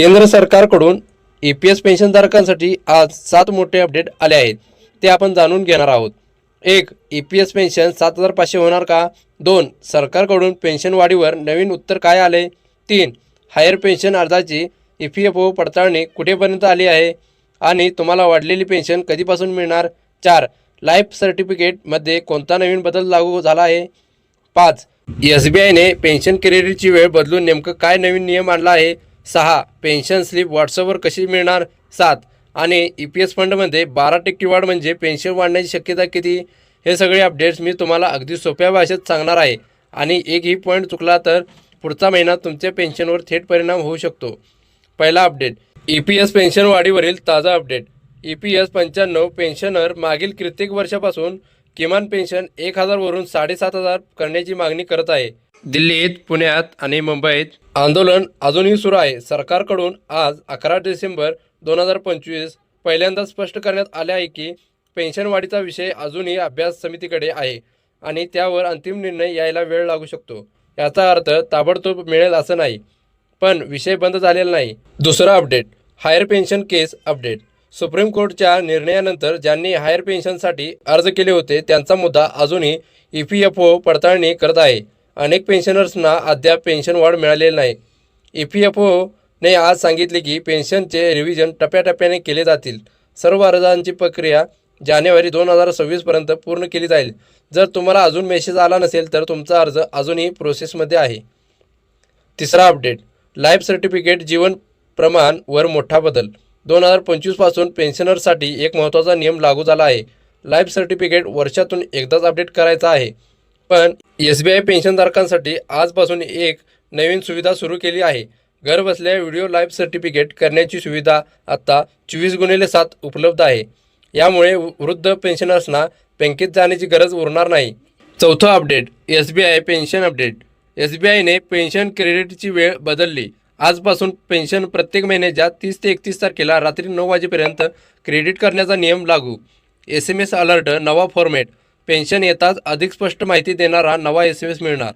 केंद्र सरकारकडून E P S पेन्शनधारकांसाठी आज सात मोठे अपडेट आले आहेत. ते आपण जाणून घेणार आहोत. एक ई पी एस पेन्शन सात हजार पाचशे होणार का? दोन सरकारकडून पेन्शन वाढीवर नवीन उत्तर काय आले? तीन हायर पेन्शन अर्जाची ई पी एफ ओ पडताळणी कुठेपर्यंत आली आहे? आणि तुम्हाला वाढलेली पेन्शन कधीपासून मिळणार? चार लाईफ सर्टिफिकेटमध्ये कोणता नवीन बदल लागू झाला आहे? पाच एस बी आयने पेन्शन क्रेडिटची वेळ बदलून नेमकं काय नवीन नियम आणला आहे? सहा पेन्शन स्लिप व्हॉट्सअपवर कशी मिळणार? सात आणि ई पी एस फंडमध्ये बारा टक्के वाढ म्हणजे पेन्शन वाढण्याची शक्यता किती? हे सगळे अपडेट्स मी तुम्हाला अगदी सोप्या भाषेत सांगणार आहे. आणि एकही पॉईंट चुकला तर पुढचा महिना तुमच्या पेन्शनवर थेट परिणाम होऊ शकतो. पहिला update E P S pension वाढीवरील ताजा अपडेट ई पी एस पंच्याण्णव पेन्शनर मागील कित्येक वर्षापासून किमान पेन्शन एक हजारवरून साडेसात हजार करण्याची मागणी करत आहे. दिल्लीत पुण्यात आणि मुंबईत आंदोलन अजूनही सुरू आहे. सरकारकडून आज अकरा डिसेंबर दोन हजार पंचवीस पहिल्यांदा स्पष्ट करण्यात आले आहे की पेन्शन वाढीचा विषय अजूनही अभ्यास समितीकडे आहे आणि त्यावर अंतिम निर्णय यायला वेळ लागू शकतो. याचा अर्थ ताबडतोब मिळेल असं नाही पण विषय बंद झालेला नाही. दुसरा update higher pension case update. Supreme कोर्टच्या निर्णयानंतर ज्यांनी हायर पेन्शनसाठी अर्ज केले होते त्यांचा मुद्दा अजूनही ई पी एफ ओ पडताळणी करत आहे. अनेक पेन्शनर्सना अद्याप पेन्शन वाढ मिळालेली नाही. ई पी एफ ओने आज सांगितले की पेन्शनचे रिव्हिजन टप्प्याटप्प्याने केले जातील. सर्व अर्जांची प्रक्रिया जानेवारी दोन हजार सव्वीसपर्यंत पूर्ण केली जाईल. जर तुम्हाला अजून मेसेज आला नसेल तर तुमचा अर्ज अजूनही प्रोसेसमध्ये आहे. तिसरा अपडेट लाईफ सर्टिफिकेट जीवन प्रमाण वर मोठा बदल. दोन हजार पंचवीसपासून पेन्शनरसाठी एक महत्त्वाचा नियम लागू झाला आहे. लाईफ सर्टिफिकेट वर्षातून एकदाच अपडेट करायचा आहे. पण एस बी आय पेन्शनधारकांसाठी आजपासून एक नवीन सुविधा सुरू केली आहे. घरबसल्या व्हिडिओ लाईफ सर्टिफिकेट करण्याची सुविधा आत्ता चोवीस गुणिले सात उपलब्ध आहे. यामुळे वृद्ध पेन्शनर्सना बँकेत जाण्याची गरज उरणार नाही. चौथं update S B I pension update. S B आयने pension क्रेडिटची वेळ बदलली. आजपासून पेन्शन प्रत्येक महिन्याच्या तीस ते एकतीस तारखेला रात्री नऊ वाजेपर्यंत क्रेडिट करण्याचा नियम लागू. एस एम एस अलर्ट नवा फॉर्मॅट. पेन्शन येताच अधिक स्पष्ट माहिती देणारा नवा एस एम एस मिळणार.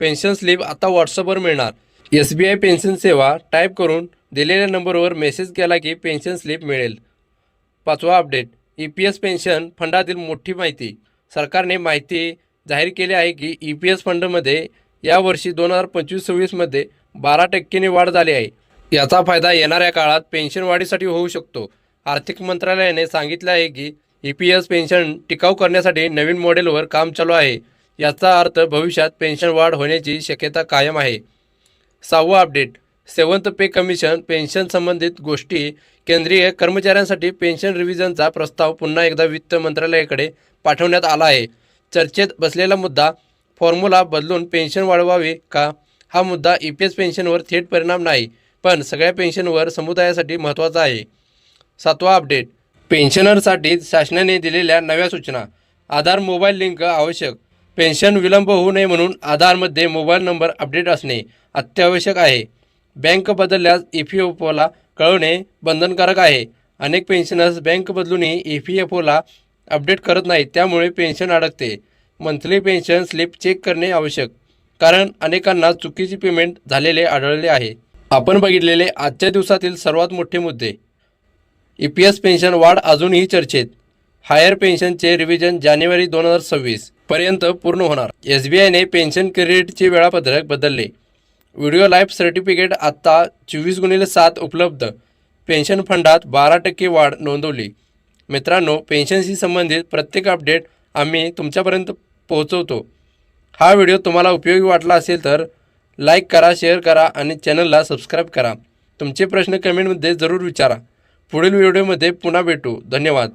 पेन्शन स्लिप आता व्हॉट्सअपवर मिळणार. एस बी आय पेन्शन सेवा टाईप करून दिलेल्या नंबरवर मेसेज केला की पेन्शन स्लिप मिळेल. पाचवा update. E P S pension फंडातील मोठी माहिती. सरकारने माहिती जाहीर केली आहे की ई पी एस फंडमध्ये यावर्षी दोन हजार पंचवीस सव्वीसमध्ये बारा टक्क्याने वाढ झाली आहे. याचा फायदा येणाऱ्या काळात पेन्शन वाढीसाठी होऊ शकतो. आर्थिक मंत्रालयाने सांगितले आहे की ई पी एस पेन्शन टिकाऊ करण्यासाठी नवीन मॉडेलवर काम चालू आहे. याचा अर्थ भविष्यात पेन्शन वाढ होण्याची शक्यता कायम आहे. सहावा update. Seventh pay commission pension संबंधित गोष्टी केंद्रीय कर्मचाऱ्यांसाठी पेन्शन रिव्हिजनचा प्रस्ताव पुन्हा एकदा वित्त मंत्रालयाकडे पाठवण्यात आला आहे. चर्चेत बसलेला मुद्दा फॉर्म्युला बदलून पेन्शन वाढवावे का? हा मुद्दा ई पी एस पेन्शनवर थेट परिणाम नाही पण सगळ्या पेन्शनवर समुदायासाठी महत्त्वाचा आहे. सातवा अपडेट. पेन्शनरसाठी शासनाने दिलेल्या नव्या सूचना. आधार मोबाईल लिंक आवश्यक. पेन्शन विलंब होऊ नये म्हणून आधारमध्ये मोबाईल नंबर अपडेट असणे अत्यावश्यक आहे. बँक बदलल्यास ई पी एफ ओला कळवणे बंधनकारक आहे. अनेक पेन्शनर्स बँक बदलूनही ई पी एफ ओला अपडेट करत नाहीत त्यामुळे पेन्शन अडकते. मंथली पेन्शन स्लिप चेक करणे आवश्यक कारण अनेकांना चुकीची पेमेंट झालेले आढळले आहे. आपण बघितलेले आजच्या दिवसातील सर्वात मोठे मुद्दे ई पी एस पेन्शन वाढ अजूनही चर्चेत. हायर पेन्शनचे रिव्हिजन जानेवारी दोन हजार सव्वीस पर्यंत पूर्ण होणार. एस बी आयने पेन्शन क्रेडिटचे वेळापत्रक बदलले. व्हिडिओ लाईफ सर्टिफिकेट आत्ता चोवीस गुणिले सात उपलब्ध. पेन्शन फंडात बारा टक्के वाढ नोंदवली. मित्रांनो पेन्शनशी संबंधित प्रत्येक अपडेट आम्ही तुमच्यापर्यंत पोहोचवतो. हा व्हिडिओ तुम्हाला उपयोगी वाटला असेल तर लाईक करा शेअर करा आणि चॅनलला सबस्क्राईब करा. तुमचे प्रश्न कमेंटमध्ये जरूर विचारा. पुढील व्हिडिओमध्ये पुन्हा भेटू. धन्यवाद.